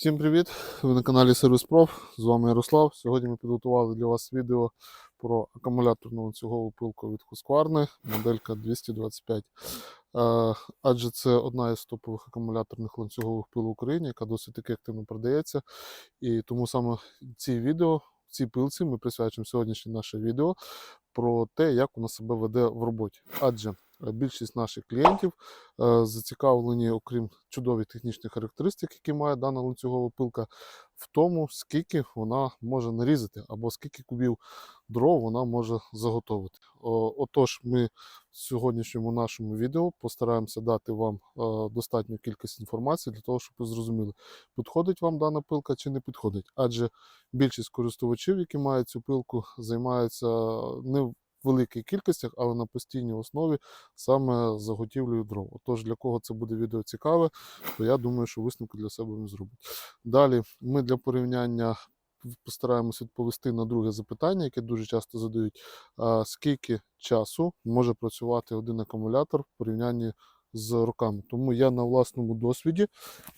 Всім привіт! Ви на каналі Сервіс. З вами Ярослав. Сьогодні ми підготували для вас відео про акумуляторну ланцюгову пилку від Husqvarna, моделька 225. Е, Адже це одна із топових акумуляторних ланцюгових пил в Україні, яка досить таки активно продається. І тому саме ці відео, цій пилці ми присвячимо сьогоднішнє наше відео про те, як вона себе веде в роботі. Адже більшість наших клієнтів е, зацікавлені, окрім чудових технічних характеристик, які має дана ланцюгова пилка, в тому, скільки вона може нарізати, або скільки кубів дров вона може заготовити. Отож, ми в сьогоднішньому нашому відео постараємося дати вам е, достатню кількість інформації для того, щоб ви зрозуміли, підходить вам дана пилка чи не підходить. Адже більшість користувачів, які мають цю пилку, займаються не великих кількостях, але на постійній основі саме заготівлею дров. Отож, для кого це буде відео цікаве, то я думаю, що висновки для себе він зробить. Далі ми для порівняння постараємось відповісти на друге запитання, яке дуже часто задають: скільки часу може працювати один акумулятор в порівнянні з роками. Тому я на власному досвіді,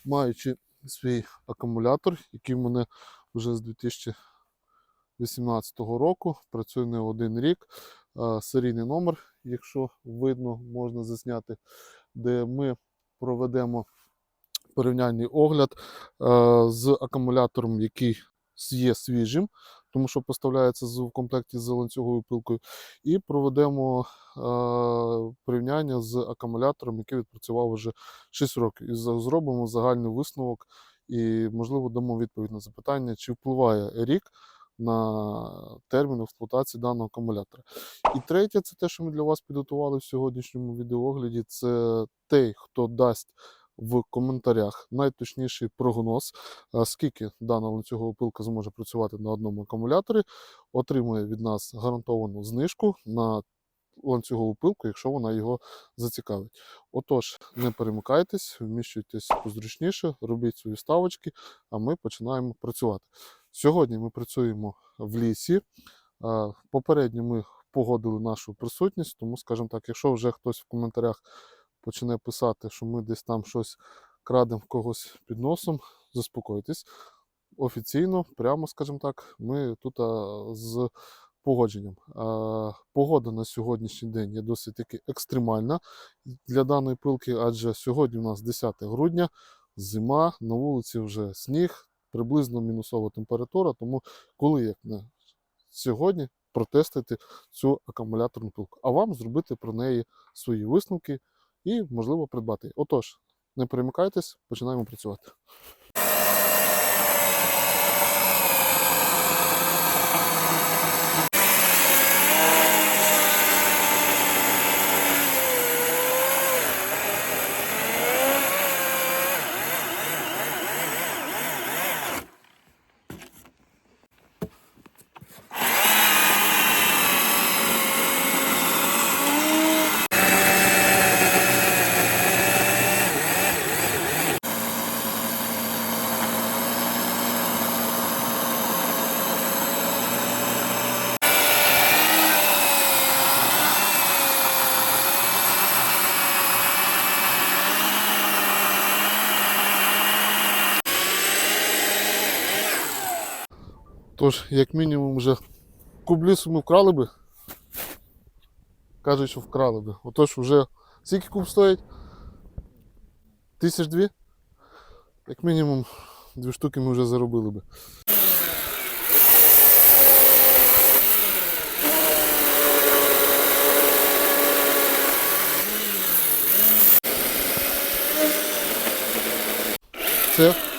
маючи свій акумулятор, який в мене вже з 2018 року, працює не один рік. Серійний номер, якщо видно, можна засняти, де ми проведемо порівняльний огляд е, з акумулятором, який є свіжим, тому що поставляється в комплекті з ланцюговою пилкою, і проведемо е, порівняння з акумулятором, який відпрацював вже 6 років. І зробимо загальний висновок і, можливо, дамо відповідь на запитання, чи впливає рік на термін експлуатації даного акумулятора. І третє, це те, що ми для вас підготували в сьогоднішньому відеоогляді, це той, хто дасть в коментарях найточніший прогноз, скільки дана ланцюгова пилка зможе працювати на одному акумуляторі, отримує від нас гарантовану знижку на ланцюгову пилку, якщо вона його зацікавить. Отож, не перемикайтесь, вміщуйтесь позручніше, робіть свої ставочки, а ми починаємо працювати. Сьогодні ми працюємо в лісі. Попередньо ми погодили нашу присутність, тому, скажімо так, якщо вже хтось в коментарях почне писати, що ми десь там щось крадемо в когось під носом, заспокойтесь. Офіційно, прямо, скажімо так, ми тут з погодженням. Погода на сьогоднішній день є досить таки екстремальна для даної пилки, адже сьогодні у нас 10 грудня, зима, на вулиці вже сніг, приблизно мінусова температура. Тому коли як не сьогодні протестити цю акумуляторну пилку, а вам зробити про неї свої висновки і, можливо, придбати. Отож, не перемикайтесь, починаємо працювати. Тож, як мінімум, вже кублісу ми вкрали би. Кажуть, що вкрали би. Отож, вже скільки куб стоїть? Тисяч дві? Як мінімум, дві штуки ми вже заробили би. Це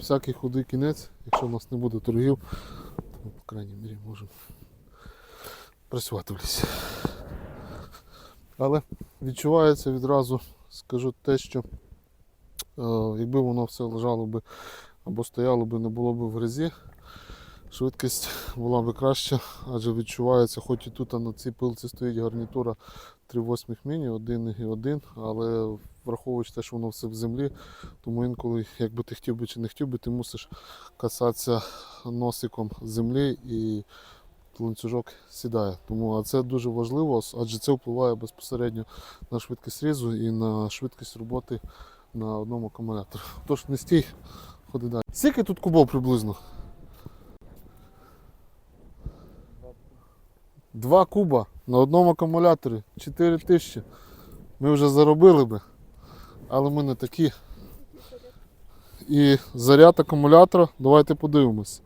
всякий худий кінець, якщо в нас не буде торгів, то ми, по крайній мірі, можемо працювати в лісі. Але відчувається відразу, скажу те, що е, якби воно все лежало би або стояло би, не було б в грязі, швидкість була б краща, адже відчувається, хоч і тут на цій пилці стоїть гарнітура 3,8 міні, 1 і 1, але враховуючи те, що воно все в землі, тому інколи, якби ти хотів би чи не хотів би, ти мусиш касатися носиком землі і ланцюжок сідає. Тому а це дуже важливо, адже це впливає безпосередньо на швидкість різу і на швидкість роботи на одному акумуляторі. Тож не стій, ходи далі. Скільки тут кубов приблизно? Два куба на одному акумуляторі 4 тисячі. Ми вже заробили би, але ми не такі. І заряд акумулятора, давайте подивимось.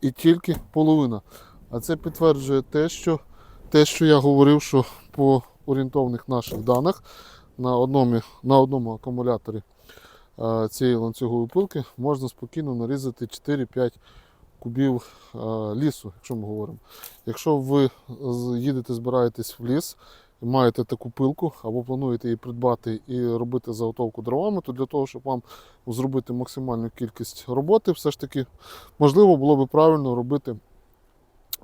І тільки половина. А це підтверджує те, що, те, що я говорив, що по орієнтовних наших даних на одному, на одному акумуляторі е, цієї ланцюгової пилки можна спокійно нарізати 4-5 кубів е, лісу, якщо ми говоримо. Якщо ви їдете, збираєтесь в ліс, і маєте таку пилку або плануєте її придбати і робити заготовку дровами, то для того, щоб вам зробити максимальну кількість роботи, все ж таки можливо було би правильно робити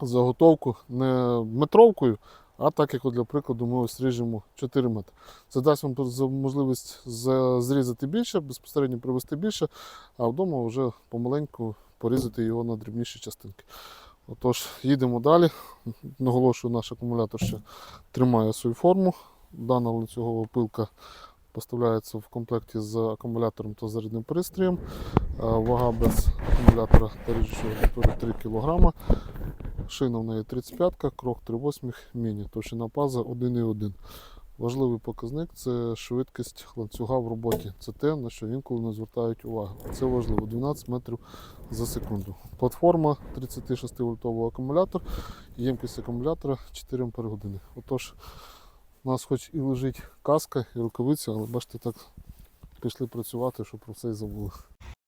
заготовку не метровкою, а так як, от, для прикладу, ми ось ріжемо 4 метри. Це дасть вам можливість зрізати більше, безпосередньо привезти більше, а вдома вже помаленьку порізати його на дрібніші частинки. Отож, їдемо далі. Наголошую, наш акумулятор ще тримає свою форму. Дана ланцюгова пилка поставляється в комплекті з акумулятором та зарядним пристроєм. Е, Вага без акумулятора та ріжучої гарнітури 3 кг. Шина в неї 35, крок 3,8 міні, товщина паза 1,1. Важливий показник це швидкість ланцюга в роботі. Це те, на що інколи не звертають увагу. Це важливо 12 метрів за секунду. Платформа 36 вольтовий акумулятор, ємкість акумулятора 4 Ах. Отож, у нас хоч і лежить каска і рукавиця, але бачите, так пішли працювати, що про це і забули.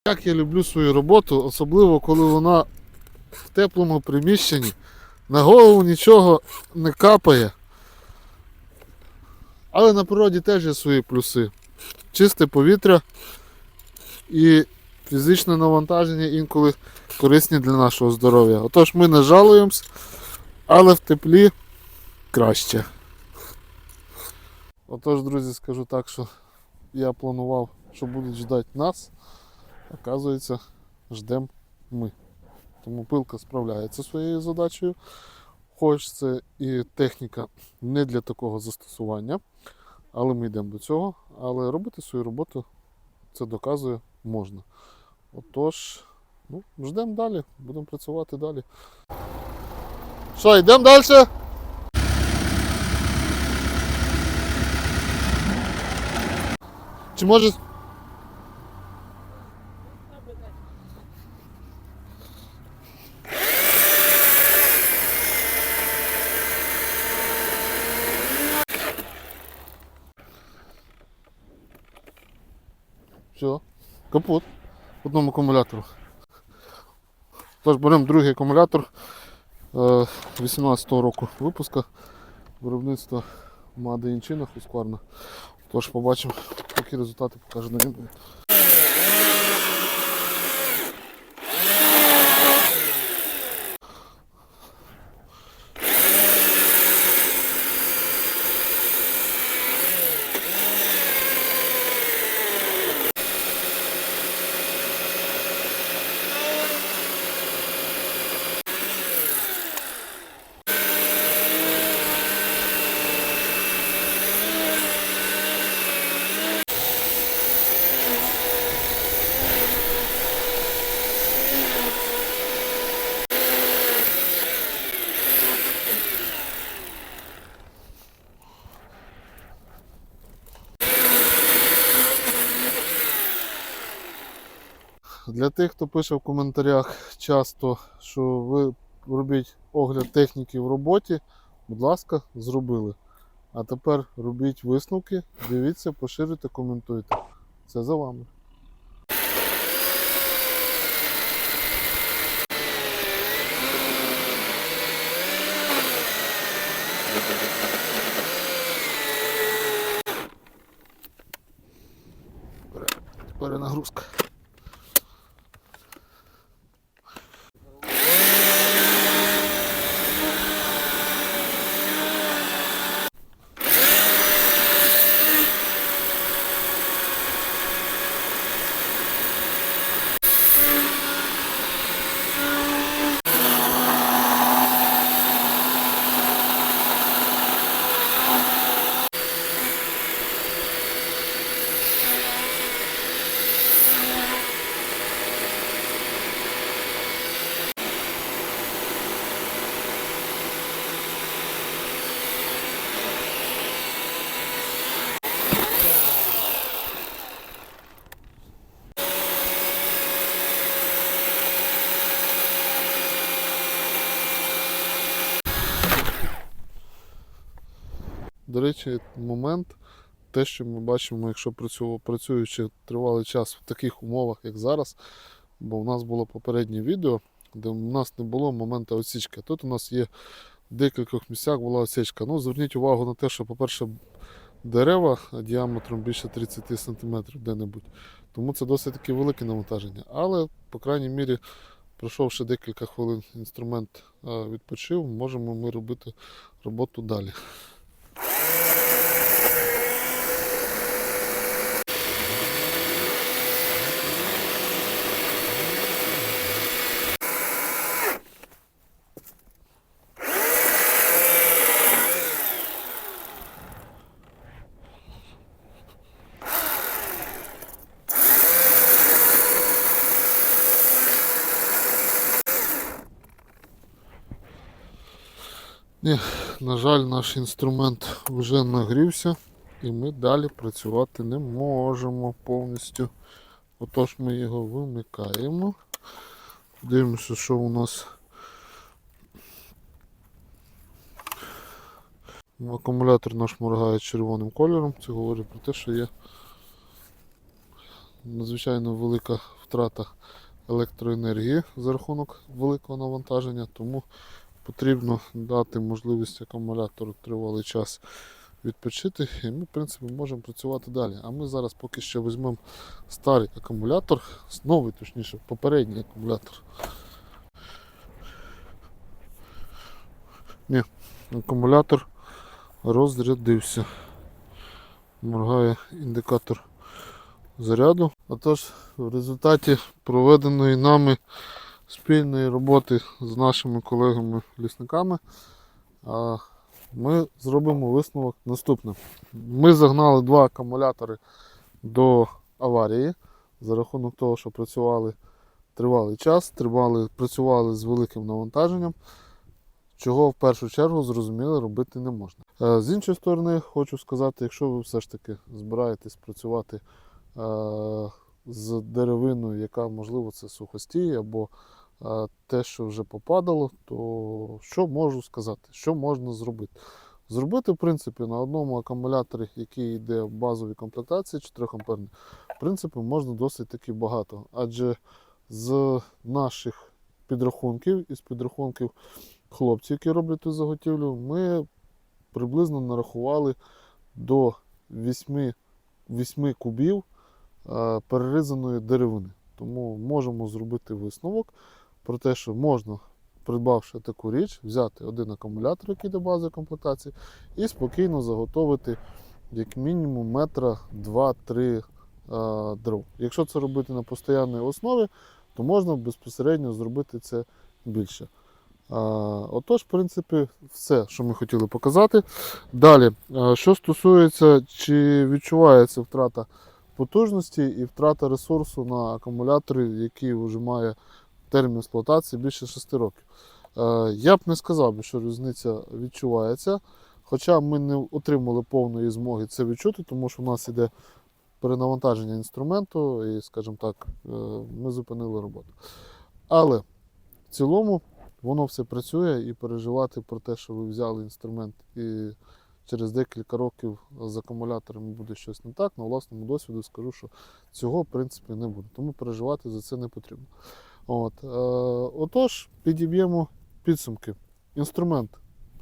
Як я люблю свою роботу, особливо коли вона в теплому приміщенні, на голову нічого не капає. Але на природі теж є свої плюси. Чисте повітря і фізичне навантаження інколи корисні для нашого здоров'я. Отож ми не жалуємось, але в теплі краще. Отож, друзі, скажу так, що я планував, що будуть ждати нас. Оказується, ждемо ми. Тому пилка справляється своєю задачею. Хоч це і техніка не для такого застосування, але ми йдемо до цього. Але робити свою роботу це доказує можна. Отож, ну, ждемо далі, будемо працювати далі. Що, йдемо далі? Чи може. Все, капут в одному акумулятору. Тож беремо другий акумулятор 18-го року випуска виробництва Made Інчина Хускварна. Тож побачимо, які результати покаже на відео. Для тих, хто пише в коментарях часто, що ви робіть огляд техніки в роботі, будь ласка, зробили. А тепер робіть висновки, дивіться, поширюйте, коментуйте. Це за вами. Перенагрузка. До речі, момент, те, що ми бачимо, якщо працюючи тривалий час в таких умовах, як зараз, бо у нас було попереднє відео, де у нас не було моменту осічки. Тут у нас є в декількох місцях була осічка. Ну, зверніть увагу на те, що, по-перше, дерева діаметром більше 30 см де-небудь. Тому це досить таки велике навантаження. Але, по крайній мірі, пройшовши декілька хвилин, інструмент е, відпочив, можемо ми робити роботу далі. На жаль, наш інструмент вже нагрівся і ми далі працювати не можемо повністю. Отож ми його вимикаємо. Дивимося, що у нас. Акумулятор наш моргає червоним кольором. Це говорить про те, що є надзвичайно велика втрата електроенергії за рахунок великого навантаження, тому потрібно дати можливість акумулятору тривалий час відпочити, і ми, в принципі, можемо працювати далі. А ми зараз поки що візьмемо старий акумулятор, новий, точніше, попередній акумулятор. Ні, акумулятор розрядився. Моргає індикатор заряду. Отож, в результаті проведеної нами спільної роботи з нашими колегами-лісниками ми зробимо висновок наступне. Ми загнали два акумулятори до аварії за рахунок того, що працювали тривалий час, тривали, працювали з великим навантаженням, чого в першу чергу зрозуміло робити не можна. Е, З іншої сторони, хочу сказати, якщо ви все ж таки збираєтесь працювати е, з деревиною, яка можливо це сухостій або те, що вже попадало, то що можу сказати, що можна зробити? Зробити, в принципі, на одному акумуляторі, який йде в базовій комплектації 4 амперний, в принципі, можна досить таки багато. Адже з наших підрахунків, із підрахунків хлопців, які роблять ту заготівлю, ми приблизно нарахували до 8, 8 кубів е, перерізаної деревини. Тому можемо зробити висновок про те, що можна, придбавши таку річ, взяти один акумулятор, який до бази комплектації, і спокійно заготовити як мінімум метра 2-3 е, дров. Якщо це робити на постійній основі, то можна безпосередньо зробити це більше. А, Отож, в принципі, все, що ми хотіли показати. Далі, що стосується, чи відчувається втрата потужності і втрата ресурсу на акумуляторі, який вже має термін експлуатації більше 6 років. Е, Я б не сказав, що різниця відчувається. Хоча ми не отримали повної змоги це відчути, тому що в нас іде перенавантаження інструменту, і, скажімо так, е, ми зупинили роботу. Але в цілому воно все працює і переживати про те, що ви взяли інструмент і через декілька років з акумуляторами буде щось не так, на власному досвіду скажу, що цього в принципі не буде. Тому переживати за це не потрібно. От, е, отож, підіб'ємо підсумки. Інструмент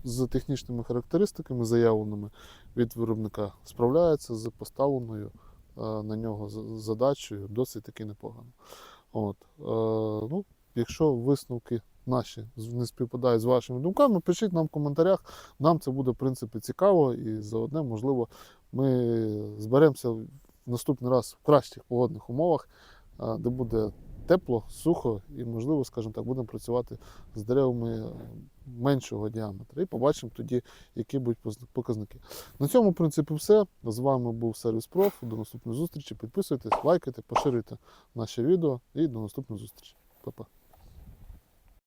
з технічними характеристиками, заявленими від виробника, справляється з поставленою е, на нього задачею досить таки непогано. От, е, ну, якщо висновки наші не співпадають з вашими думками, пишіть нам в коментарях. Нам це буде в принципі цікаво, і заодне, можливо, ми зберемося в наступний раз в кращих погодних умовах, е, де буде тепло, сухо, і, можливо, скажімо так, будемо працювати з деревами меншого діаметра. І побачимо тоді, які будуть показники. На цьому, в принципі, все. З вами був Сервіс Проф. До наступної зустрічі. Підписуйтесь, лайкайте, поширюйте наше відео і до наступної зустрічі. Па-па.